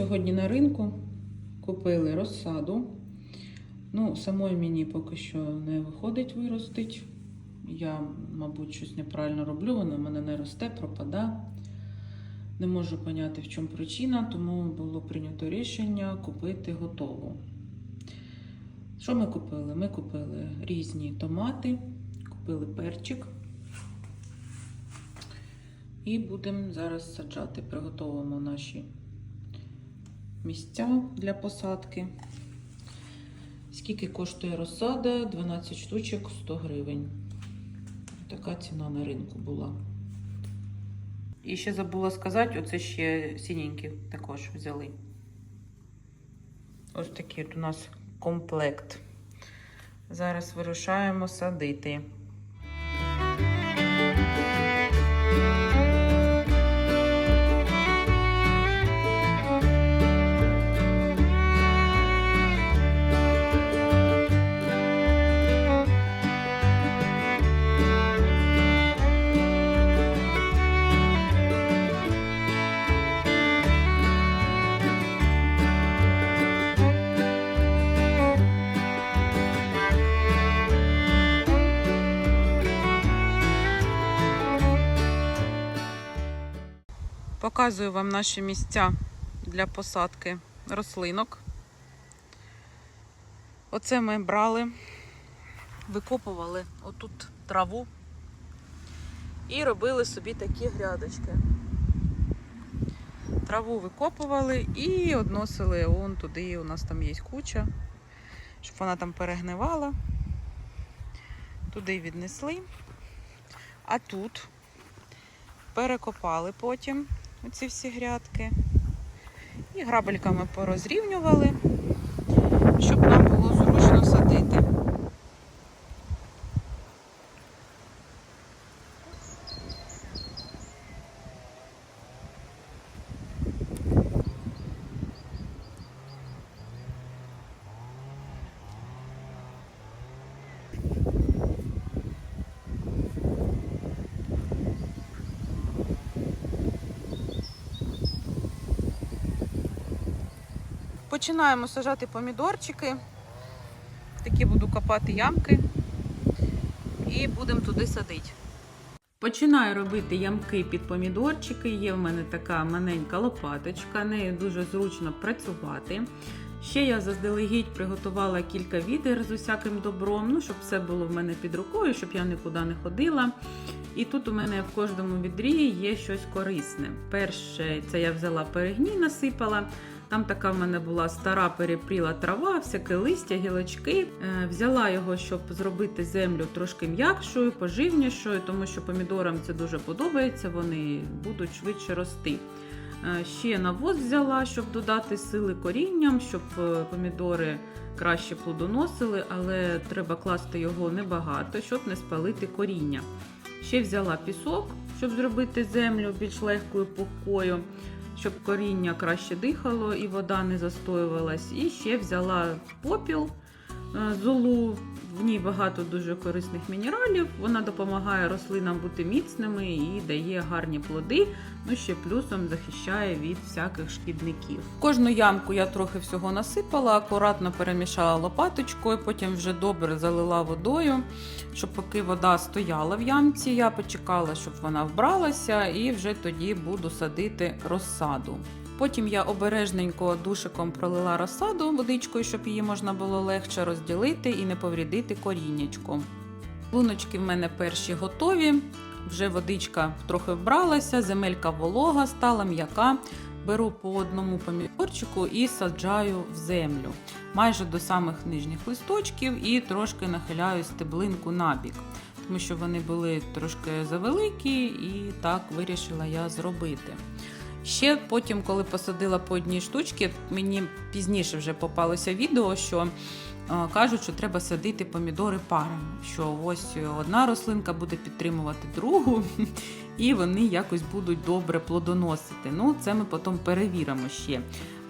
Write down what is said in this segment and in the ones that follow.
Сьогодні на ринку, купили розсаду. Ну, самої мені поки що не виходить виростить. Я, мабуть, щось неправильно роблю, вона в мене не росте, пропада. Не можу поняти, в чому причина, тому було прийнято рішення купити готову. Що ми купили? Ми купили різні томати, купили перчик. І будемо зараз саджати, приготовимо наші місця для посадки. Скільки коштує розсада? 12 штучок 100 гривень. Така ціна на ринку була. І ще забула сказати, оце ще синенькі також взяли. Ось такий от у нас комплект. Зараз вирушаємо садити. Показую вам наші місця для посадки рослинок. Оце ми брали, викопували отут траву і робили собі такі грядочки. Траву викопували і односили он туди, у нас там є куча, щоб вона там перегнивала. Туди віднесли. А тут перекопали потім оці всі грядки. І грабельками порозрівнювали, щоб нам було зручно садити. Починаємо сажати помідорчики. Такі буду копати ямки і будемо туди садити. Починаю робити ямки під помідорчики. Є в мене така маленька лопаточка, нею дуже зручно працювати. Ще я заздалегідь приготувала кілька відер з усяким добром, ну, щоб все було в мене під рукою, щоб я нікуди не ходила. І тут у мене в кожному відрі є щось корисне. Перше, це я взяла перегній, насипала. Там така в мене була стара перепріла трава, всяке листя, гілочки. Е, Взяла його, щоб зробити землю трошки м'якшою, поживнішою, тому що помідорам це дуже подобається, вони будуть швидше рости. Е, Ще навоз взяла, щоб додати сили корінням, щоб е, помідори краще плодоносили, але треба класти його небагато, щоб не спалити коріння. Ще взяла пісок, щоб зробити землю більш легкою, пухкою щоб коріння краще дихало і вода не застоювалась. І ще взяла попіл е, золу. В ній багато дуже корисних мінералів. Вона допомагає рослинам бути міцними і дає гарні плоди. Ну ще плюсом захищає від всяких шкідників. Кожну ямку я трохи всього насипала, акуратно перемішала лопаточкою, потім вже добре залила водою, щоб поки вода стояла в ямці, я почекала, щоб вона вбралася, і вже тоді буду садити розсаду. Потім я обережненько душиком пролила розсаду водичкою, щоб її можна було легше розділити і не поврідити коріннячко. Луночки в мене перші готові. Вже водичка трохи вбралася, земелька волога стала м'яка. Беру по одному помідорчику і саджаю в землю майже до самих нижніх листочків і трошки нахиляю стеблинку набік, тому що вони були трошки завеликі, і так вирішила я зробити. Ще потім, коли посадила по одній штучці, мені пізніше вже попалося відео, що е, кажуть, що треба садити помідори парами. Що ось одна рослинка буде підтримувати другу, і вони якось будуть добре плодоносити. Ну, це ми потім перевіримо ще,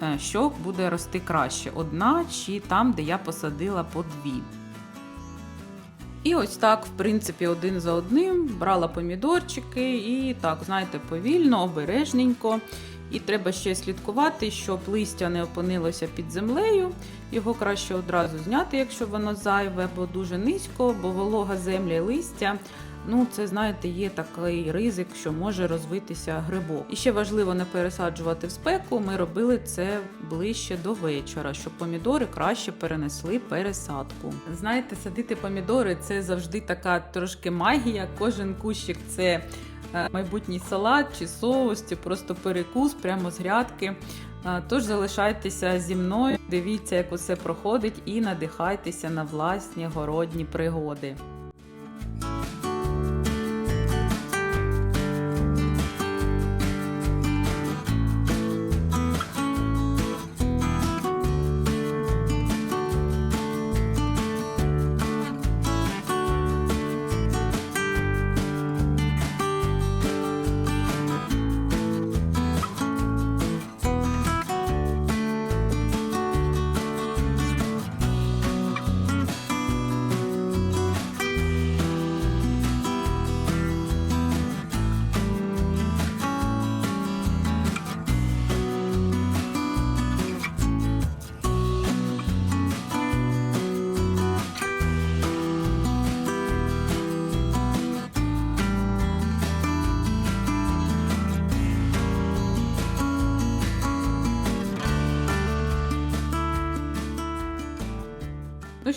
е, що буде рости краще: одна чи там, де я посадила по дві. І ось так, в принципі, один за одним брала помідорчики і так, знаєте, повільно, обережненько І треба ще слідкувати, щоб листя не опинилося під землею. Його краще одразу зняти, якщо воно зайве, бо дуже низько, бо волога земля листя. Ну, це знаєте, є такий ризик, що може розвитися грибок. І ще важливо не пересаджувати в спеку. Ми робили це ближче до вечора, щоб помідори краще перенесли пересадку. Знаєте, садити помідори це завжди така трошки магія. Кожен кущик це е, майбутній салат чи соус, чи просто перекус прямо з грядки. Е, Тож залишайтеся зі мною, дивіться, як усе проходить, і надихайтеся на власні городні пригоди.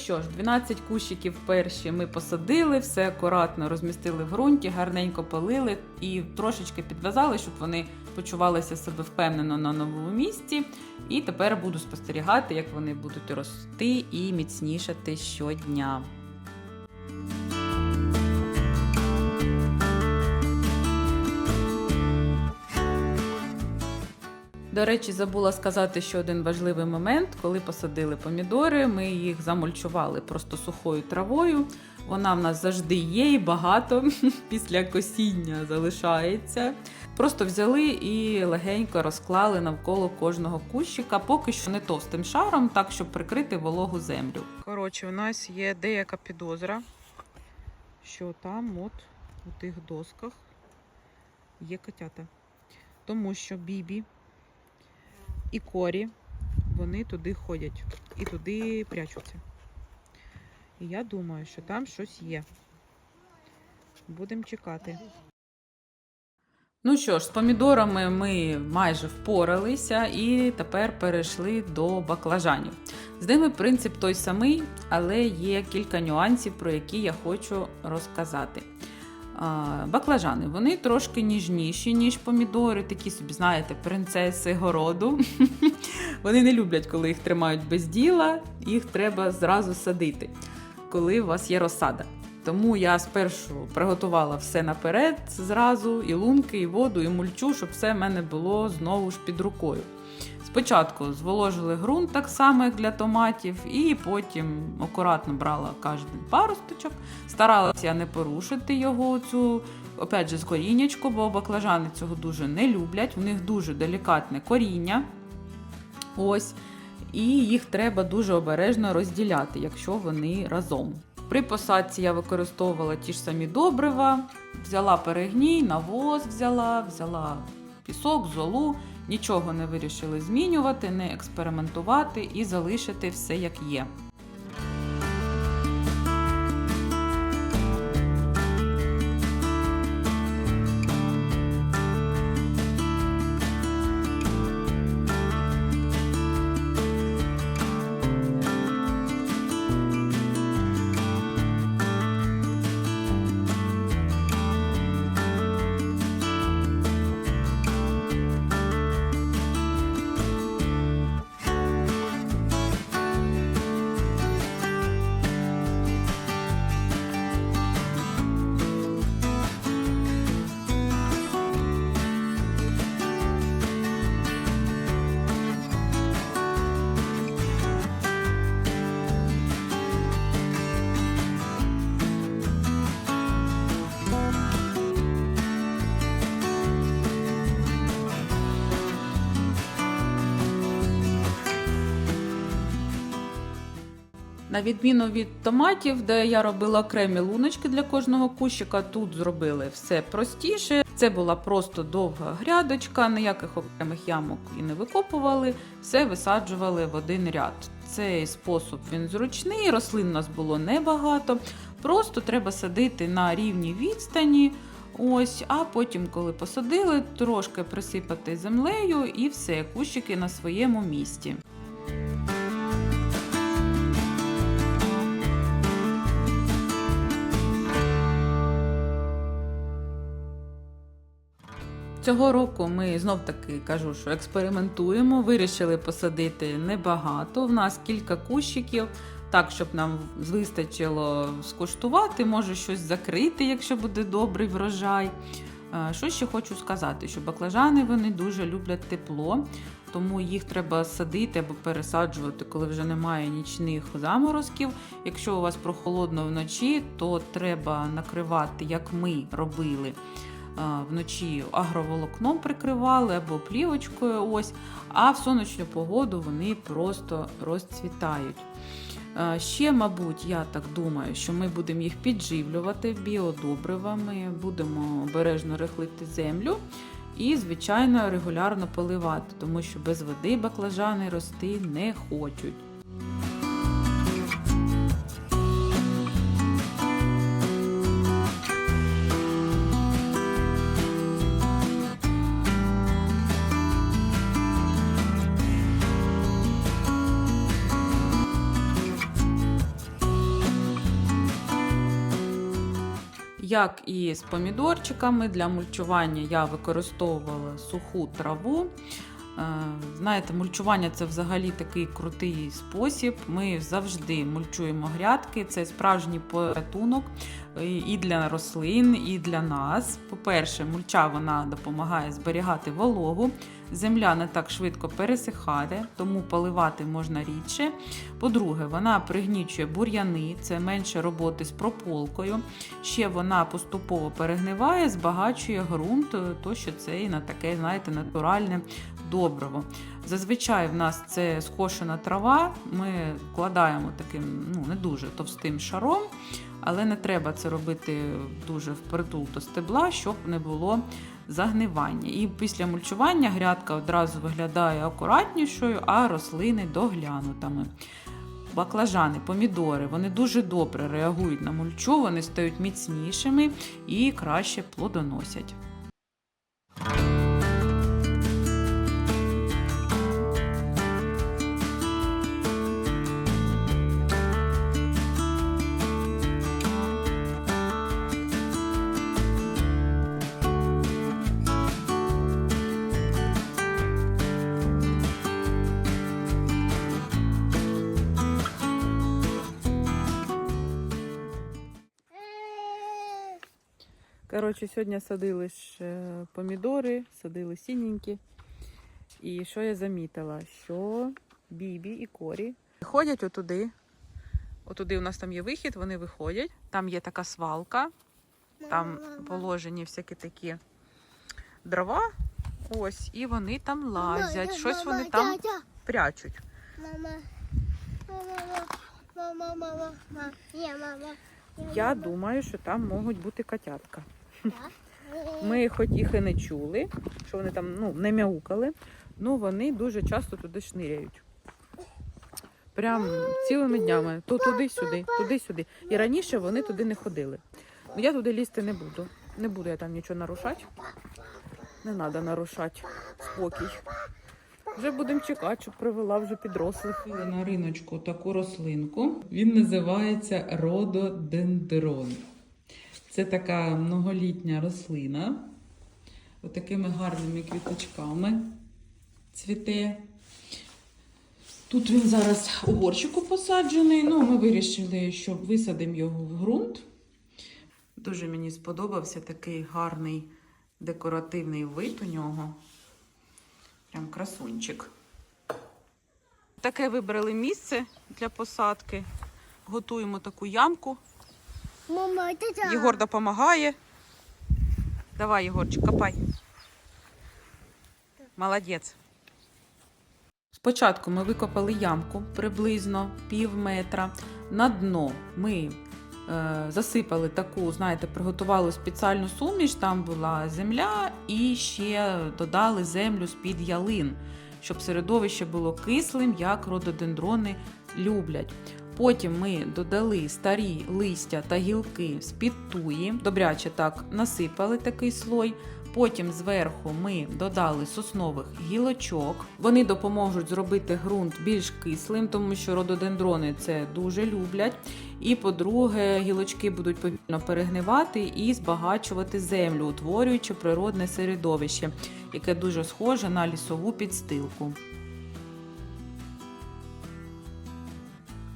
Що ж, 12 кущиків перші ми посадили, все акуратно розмістили в ґрунті, гарненько полили і трошечки підв'язали, щоб вони почувалися себе впевнено на новому місці. І тепер буду спостерігати, як вони будуть рости і міцнішати щодня. До речі, забула сказати ще один важливий момент. Коли посадили помідори, ми їх замульчували просто сухою травою. Вона в нас завжди є і багато після косіння залишається. Просто взяли і легенько розклали навколо кожного кущика, поки що не товстим шаром, так щоб прикрити вологу землю. Коротше, у нас є деяка підозра, що там, от у тих досках, є котята. Тому що Бібі і корі, вони туди ходять і туди прячуться. І я думаю, що там щось є. Будемо чекати. Ну що ж, з помідорами ми майже впоралися і тепер перейшли до баклажанів. З ними принцип той самий, але є кілька нюансів, про які я хочу розказати. Баклажани вони трошки ніжніші, ніж помідори, такі собі, знаєте, принцеси городу. Вони не люблять, коли їх тримають без діла, їх треба зразу садити, коли у вас є розсада. Тому я спершу приготувала все наперед зразу, і лунки, і воду, і мульчу, щоб все в мене було знову ж під рукою. Спочатку зволожили ґрунт так само, як для томатів, і потім акуратно брала кожен паросточок. Старалася не порушити його, цю, опять же, з коріннячку, бо баклажани цього дуже не люблять. У них дуже делікатне коріння. Ось. І їх треба дуже обережно розділяти, якщо вони разом. При посадці я використовувала ті ж самі добрива, взяла перегній, навоз взяла, взяла пісок, золу. Нічого не вирішили змінювати, не експериментувати і залишити все як є. На відміну від томатів, де я робила окремі луночки для кожного кущика, тут зробили все простіше. Це була просто довга грядочка, ніяких окремих ямок і не викопували, все висаджували в один ряд. Цей спосіб він зручний, рослин у нас було небагато. Просто треба садити на рівній відстані. Ось, а потім, коли посадили, трошки присипати землею і все, кущики на своєму місці. Цього року ми знов таки кажу, що експериментуємо. Вирішили посадити небагато. В нас кілька кущиків, так щоб нам вистачило скуштувати, може щось закрити, якщо буде добрий врожай. Е, Що ще хочу сказати, що баклажани вони дуже люблять тепло, тому їх треба садити або пересаджувати, коли вже немає нічних заморозків. Якщо у вас прохолодно вночі, то треба накривати, як ми робили. Вночі агроволокном прикривали або плівочкою, ось, а в сонячну погоду вони просто розцвітають. Ще, мабуть, я так думаю, що ми будемо їх підживлювати біодобривами, будемо обережно рихлити землю і, звичайно, регулярно поливати, тому що без води баклажани рости не хочуть. Як і з помідорчиками, для мульчування я використовувала суху траву. Е, Знаєте, мульчування це взагалі такий крутий спосіб. Ми завжди мульчуємо грядки. Це справжній порятунок і- і для рослин, і для нас. По-перше, мульча вона допомагає зберігати вологу. Земля не так швидко пересихає, тому поливати можна рідше. По-друге, вона пригнічує бур'яни, це менше роботи з прополкою. Ще вона поступово перегниває, збагачує ґрунт, то що це і на таке, знаєте, натуральне добриво. Зазвичай в нас це скошена трава. Ми вкладаємо таким ну, не дуже товстим шаром, але не треба це робити дуже впритул до стебла, щоб не було загнивання. І після мульчування грядка одразу виглядає акуратнішою, а рослини доглянутими. Баклажани, помідори, вони дуже добре реагують на мульчу, вони стають міцнішими і краще плодоносять. Коротше, сьогодні садили ж помідори, садили сіненькі. І що я замітила? Що Бібі і Корі ходять отуди. Отуди у нас там є вихід, вони виходять. Там є така свалка, там положені всякі такі дрова. Ось, і вони там лазять. Щось вони там прячуть. Мама. Мама. Мама. Мама. Мама. Ні, мама. Я думаю, що там можуть бути котятка. Ми хоч їх і не чули, що вони там ну, не мяукали, але вони дуже часто туди шниряють. Прям цілими днями. То туди-сюди, туди-сюди. І раніше вони туди не ходили. Ну я туди лізти не буду. Не буду я там нічого нарушати. Не треба нарушати спокій. Вже будемо чекати, щоб привела вже підрослих. На риночку таку рослинку. Він називається рододендрон. Це така многолітня рослина. Отакими гарними квіточками цвіте. Тут він зараз у горщику посаджений. Ну, ми вирішили, що висадимо його в ґрунт. Дуже мені сподобався такий гарний декоративний вид у нього. Прям красунчик. Таке вибрали місце для посадки. Готуємо таку ямку. Мама. Єгор допомагає. Давай, Єгорчик, копай. Молодець. Спочатку ми викопали ямку приблизно пів метра. На дно ми засипали таку, знаєте, приготували спеціальну суміш, там була земля, і ще додали землю з-під ялин, щоб середовище було кислим, як рододендрони люблять. Потім ми додали старі листя та гілки з-під туї, добряче так насипали такий слой. Потім зверху ми додали соснових гілочок. Вони допоможуть зробити ґрунт більш кислим, тому що рододендрони це дуже люблять. І, по-друге, гілочки будуть повільно перегнивати і збагачувати землю, утворюючи природне середовище, яке дуже схоже на лісову підстилку.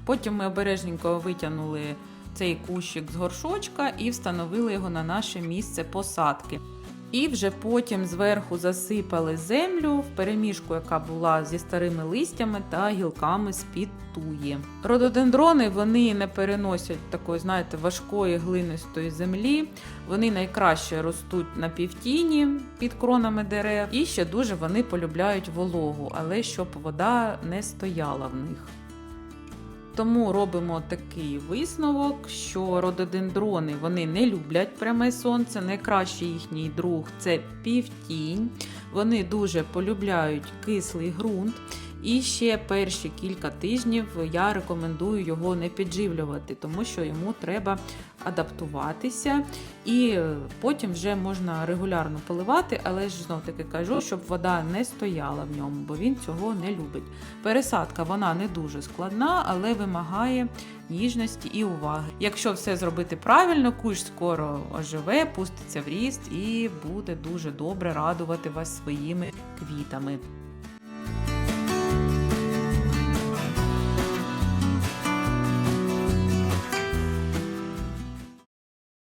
Потім ми обережненько витягнули цей кущик з горшочка і встановили його на наше місце посадки. І вже потім зверху засипали землю в переміжку, яка була зі старими листями та гілками з-під туї. Рододендрони вони не переносять такої, знаєте, важкої глинистої землі. Вони найкраще ростуть на півтіні під кронами дерев, і ще дуже вони полюбляють вологу, але щоб вода не стояла в них. Тому робимо такий висновок, що рододендрони вони не люблять пряме сонце. Найкращий їхній друг це півтінь. Вони дуже полюбляють кислий ґрунт. І ще перші кілька тижнів я рекомендую його не підживлювати, тому що йому треба адаптуватися, і потім вже можна регулярно поливати, але ж знов таки кажу, щоб вода не стояла в ньому, бо він цього не любить. Пересадка вона не дуже складна, але вимагає ніжності і уваги. Якщо все зробити правильно, кущ скоро оживе, пуститься в ріст і буде дуже добре радувати вас своїми квітами.